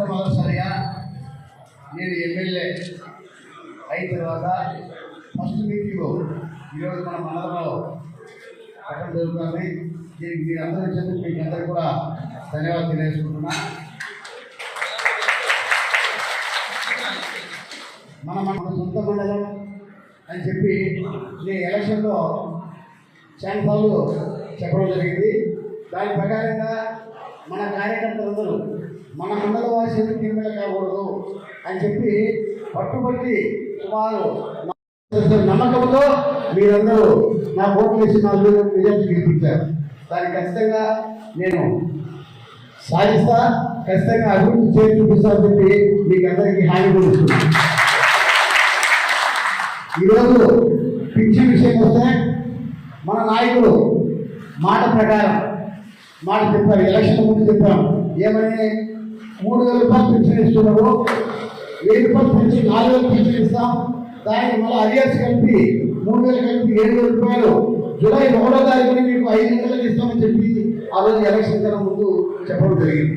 మొట్టమొదటిసారిగా నేను ఎమ్మెల్యే అయిన తర్వాత ఫస్ట్ మీటింగ్ ఈరోజు మన మండలంలో పెట్టడం జరుగుతుంది. దీనికి మీరు అందరూ ఇచ్చేందుకు మీకు అందరూ కూడా ధన్యవాదాలు తెలియజేసుకుంటున్నా. మన మన సొంత మండలం అని చెప్పి నేను ఎలక్షన్లో చాలా చెప్పడం జరిగింది. దాని ప్రకారంగా మన కార్యకర్తలందరూ మన కుండల వాసేది ఎమ్మెల్యే కాకూడదు అని చెప్పి పట్టుబట్టి సుమారు నమ్మకంతో మీరందరూ నా ఓట్లు వేసి నాలుగు రిజల్ట్ గెలిపించారు. దానికి ఖచ్చితంగా నేను సాధిస్తా ఖచ్చితంగా అభివృద్ధి చేసి చూపిస్తానని చెప్పి మీకు అందరికీ హామీ కూడా ఈరోజు పిచ్చి విషయం వస్తే మన నాయకుడు మాట ప్రకారం మాట చెప్పారు ఎలక్షన్ ముందు చెప్పాం. ఏమని మూడు వేల రూపాయలు పింఛన్ ఇస్తున్నారు వెయ్యి రూపాయలు పెంచి నాలుగు వేలు పింఛన్ ఇస్తాం దానికి మళ్ళీ అరియర్స్ కలిపి మూడు వేలు కలిపి ఏడు వేల రూపాయలు. జూలై ఒకటో తారీఖుని మీకు ఐదు నెలలకు ఇస్తామని చెప్పి ఆ రోజు ఎలక్షన్ కన్నా ముందు చెప్పడం జరిగింది.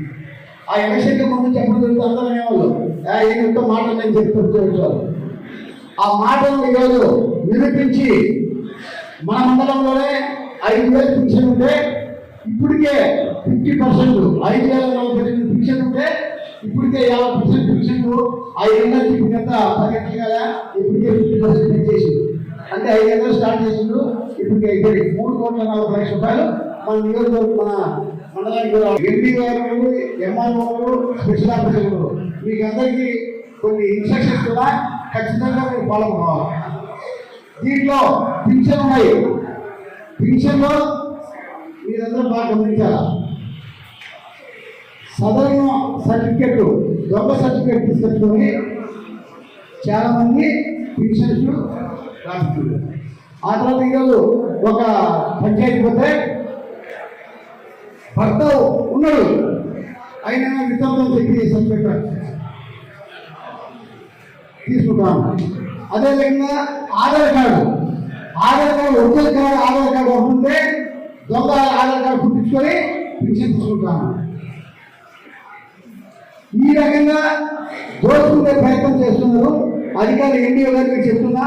ఆ ఎలక్షన్కి ముందు చెప్పడం జరిగితే అందరూ అనేవాళ్ళు "ఆ, ఏంటో మాట నేను చెప్పి వచ్చేవాళ్ళు ఆ మాటలను ఈరోజు నిరూపించి మన మండలంలోనే ఐదు వేలు పింఛన్ ఉంటే ఇప్పటికే ఫిఫ్టీ పర్సెంట్ ఐదు వేల నలభై ఎనిమిది పింఛన్ ఉంటే ఇప్పటికే యాభై పర్సెంట్ పింఛన్ ఐదు వందలకి మిగతా పదిహేను కదా ఇప్పటికే ఫిఫ్టీ పర్సెంట్ పెంచేసి అంటే ఐదు వందలు స్టార్ట్ చేసిండు ఇప్పటికే అయిపోయి మూడు కోట్ల నలభై లక్షల రూపాయలు మన నియోజకవర్గం మన మండలానికి ఎంపీ గారు ఎంఆర్ఓ స్పెషల్ ఆఫీసర్లు మీకు అందరికీ కొన్ని ఇన్స్ట్రక్షన్స్ కూడా ఖచ్చితంగా మీరు ఫాలో కావాలి. దీంట్లో పింఛన్ ఉన్నాయి. పింఛన్లో మీరందరూ బాగా గమనించారా సదరణ సర్టిఫికెట్ దొంగ సర్టిఫికెట్ తీసుకొని చాలామంది మంది రాస్తున్నారు ఆ తర్వాత ఈరోజు ఒక పంచాయతీ పోతే భర్త ఉన్నాడు. ఆయన వితంతం చెప్పి సర్టిఫికెట్ తీసుకుంటాం అదేవిధంగా Aadhaar card. Aadhaar card original card Aadhaar card ఉంటే దొంగ ఆధార్ కార్డు పుట్టించుకొని పింఛన్ తీసుకుంటాం ఈ రకంగా దోచుకునే ప్రయత్నం చేస్తున్నారు. అధికారులు ఎన్డీఓ గారికి చెప్తున్నా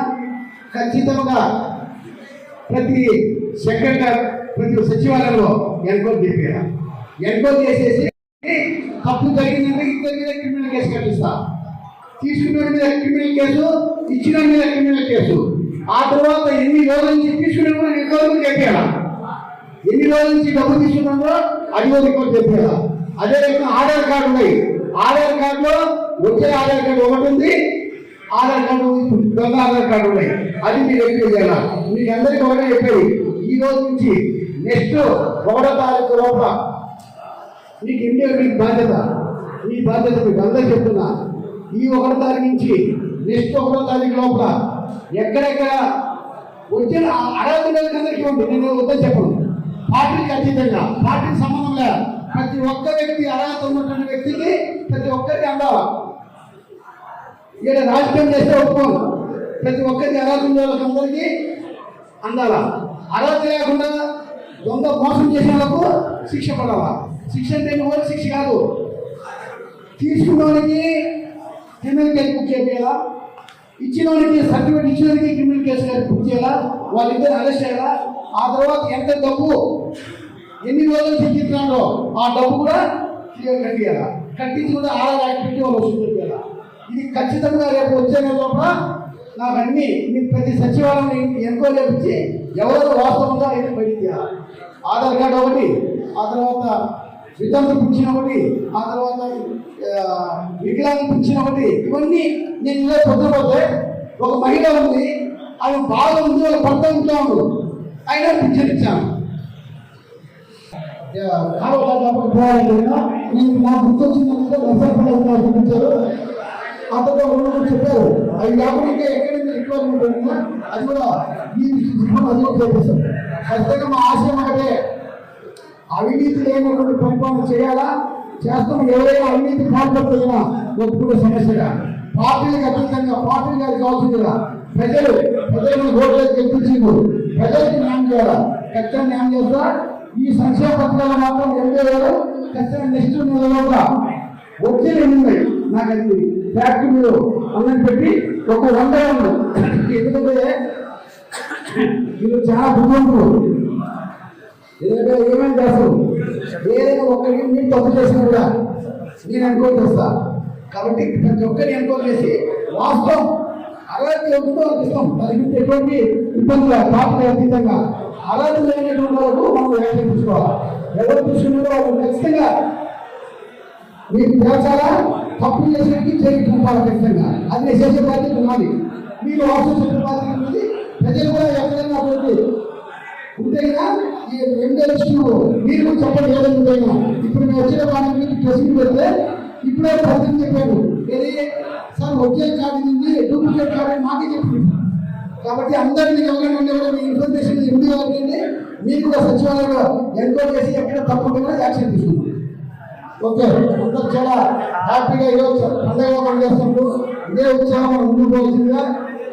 ఖచ్చితంగా ప్రతి సెక్రటరీ ప్రతి సచివాలయంలో ఎన్క్వైరీ చేయాలి ఎన్క్వైరీ చేసేసి తప్పు జరిగిందంటే ఇద్దరి మీద క్రిమినల్ కేసు కట్టిస్తా. తీసుకున్న మీద క్రిమినల్ కేసు ఇచ్చిన మీద క్రిమినల్ కేసు. ఆ తర్వాత ఎన్ని రోజుల నుంచి తీసుకునే కూడా ఎన్ని చెప్పారా ఎన్ని రోజుల నుంచి డబ్బు తీసుకున్నారో అది రికార్డు చెప్పారా అదే రకంగా ఆధార్ కార్డు ఉన్నాయి. ఆధార్ కార్డులో వచ్చే ఆధార్ కార్డు ఒకటి ఉంది. ఆధార్ కార్డు దొంగ ఆధార్ కార్డు ఉన్నాయి. అది మీరు ఎక్కువ చేయాలా? మీకు అందరికీ ఒకటే చెప్పేది. ఈ రోజు నుంచి నెక్స్ట్ ఒకటో తారీఖు లోపల మీకు ఇండియా మీకు బాధ్యత. మీ బాధ్యత మీకు అందరూ చెప్తున్నా. ఈ ఒకటో తారీఖు నుంచి నెక్స్ట్ ఒకటో తారీఖు లోపల ఎక్కడెక్కడ వచ్చిన అర్హత అందరికీ ఉంది. నేను వద్దని చెప్పను. పార్టీకి అతీతంగా. పార్టీకి సంబంధం లేదు. ప్రతి ఒక్క వ్యక్తి అర్హత ఉన్నటువంటి వ్యక్తికి ప్రతి ఒక్కరికి అందాల ఇక్కడ రాజకీయం చేస్తే ఒప్పుకోను ప్రతి ఒక్కరికి అర్హత ఉండే అందరికి అందాల. అర్హత లేకుండా దొంగ మోసం చేసిన వాళ్ళకు శిక్ష పడాలా. శిక్ష అంటే కూడా శిక్ష కాదు. తీసుకున్నవాడికి క్రిమినల్ కేసు బుక్ చేయాలా? ఇచ్చిన వాడికి సర్టిఫికేట్ ఇచ్చిన వాడికి క్రిమినల్ కేసు బుక్ చేయాలా? వాళ్ళిద్దరు అరెస్ట్ చేయాలా? ఆ తర్వాత ఎంత డబ్బు ఎన్ని రోజులు చెల్లిస్తున్నాడో ఆ డబ్బు కూడా క్లియర్ కట్టియాలా కట్టించి కూడా ఆడ యాక్టివిటీ వాళ్ళు వసూలు చేయాలా? ఇది ఖచ్చితంగా రేపు వచ్చే నెల లోపల నాకు అన్ని మీకు ప్రతి సచివాలయం ఎంక్వైరీ ఇచ్చి ఎవరు వాస్తవంగా అయితే బయటికి ఆధార్ కార్డు ఒకటి ఆ తర్వాత వితంతు పిచ్చిన ఒకటి ఆ తర్వాత విగ్రహం వికలాంగ ఒకటి ఇవన్నీ నేను ఇలా పొద్దుపోతే ఒక మహిళ ఉంది ఆమె బాగా ఉంది వాళ్ళ భర్త ఇంట్లో ఉండు అయినా పింఛన్ ఇచ్చాను కావాలి కాబట్టి పోవాలంటే గుర్తొచ్చిందంటే నర్సపల్లి చూపించారు అతను రెండు చెప్పారు అవి కాకుండా ఎక్కడ రిక్వైర్మెంట్ ఉంటుందో అది కూడా ఈ విషయం అది కూడా ఖచ్చితంగా మా ఆశయం ఒకటే అవినీతి లేనటువంటి పరిపాలన చేయాలా చేస్తాం ఎవరైనా అవినీతి పాల్పడుతున్నా ఒప్పుకునే సమస్యగా పార్టీలకు అతీతంగా పార్టీలు గారికి కావాల్సిందిగా ప్రజలు ప్రజలను ఓట్లకు గెలిపించిండు ప్రజలకు న్యాయం చేయాలా? ఖచ్చితంగా న్యాయం చేస్తా. ఈ సంక్షేమ పథకాలు మాత్రం ఎంపీ ఖచ్చితంగా నెక్స్ట్ నెలలో వచ్చే ఉన్నాయి నాకు అది ఫ్యాక్టరీలో అందరిని పెట్టి ఒక వంద ఉంది ఎందుకంటే మీరు చాలా బుద్ధిమంతులు. ఎందుకంటే ఏమేమి చేస్తారు? ఏదైనా ఒక్కరికి మీరు తప్పు చేసినా కూడా నేను ఎన్కౌంటర్ చేస్తా. కాబట్టి ప్రతి ఒక్కరిని ఎన్కౌంటర్ చేసి వాస్తవం. అర్హత ఎవరితో అనిపిస్తాం దానికి ఎటువంటి ఇబ్బందులు పాపలు అతీతంగా అర్హత లేనటువంటి వాళ్ళకు మనం యాక్షన్ తీసుకోవాలి. ఎవరు వాళ్ళు ఖచ్చితంగా మీకు తేల్చాలా తప్పు చేసినట్టు చేయి ఖచ్చితంగా. అది నేను చేసే బాధ్యత ఉన్నది మీరు వాస్తవం బాధ్యత ఉన్నది ప్రజలు కూడా ఎక్కడైనా అటువంటి ఉంటేగా ఈ రెండే మీరు కూడా చెప్పండి ఏదైనా ఇప్పుడు మేము వచ్చిన వాటి మీద ప్రెసింగ్ పెడితే ఇప్పుడే ప్రజలు చెప్పారు. ఏది? సార్ ఒకే కార్డు ఉంది డూప్లికేట్ కార్డు మాకే చెప్పింది కాబట్టి అందరినీ ఎవరైనా ఉండేవాళ్ళు మీ ఇన్ఫర్మేషన్ ఎండి వాళ్ళకి మీరు కూడా సచివాలయంలో ఎంక్వైరీ చేసి ఎక్కడ తప్పకుండా యాక్షన్ తీసుకుంటాం ఓకే అందరూ చాలా హ్యాపీగా ఈరోజు పండగ వాతావరణం చేస్తున్నారు ఇదే ఉత్సాహం మనం ముందుకు పోవాల్సిందిగా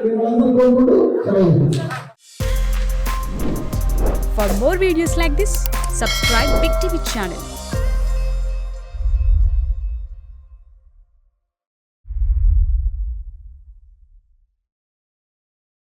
మేము అందరూ కోరుకుంటూ సెలవు For more videos like this, subscribe Big TV channel.